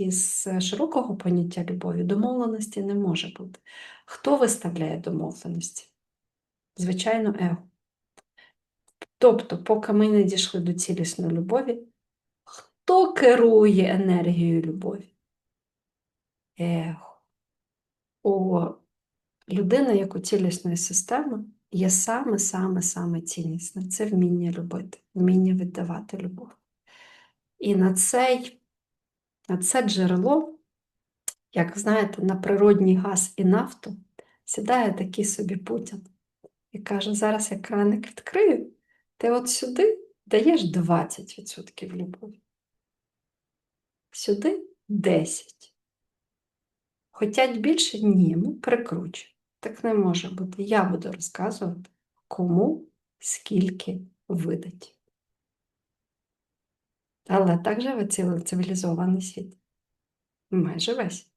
Із широкого поняття любові домовленості не може бути. Хто виставляє домовленості? Звичайно, его. Тобто, поки ми не дійшли до цілісної любові, хто керує енергією любові? Его. У людини, як у цілісної системи, є саме-саме-саме ціннісне. Це вміння любити, вміння віддавати любов. І на цей, це джерело, як знаєте, на природній газ і нафту сідає такий собі Путін і каже: зараз я краник відкрию, ти от сюди даєш 20% любові. Сюди 10. Хотять більше? Ні, ми прикручуємо. Так не може бути. Я буду розказувати, кому скільки видать. Але так живе цілий цивілізований світ. Майже весь.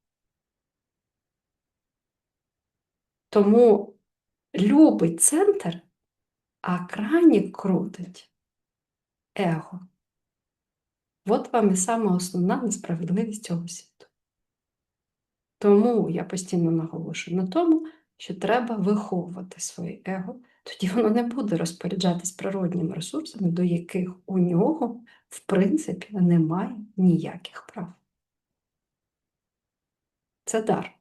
Тому любить центр, а кранік крутить его. От вам і саме основна несправедливість цього світу. Тому я постійно наголошую на тому, що треба виховувати своє его, тоді воно не буде розпоряджатись природніми ресурсами, до яких у нього, в принципі, немає ніяких прав. Це дар.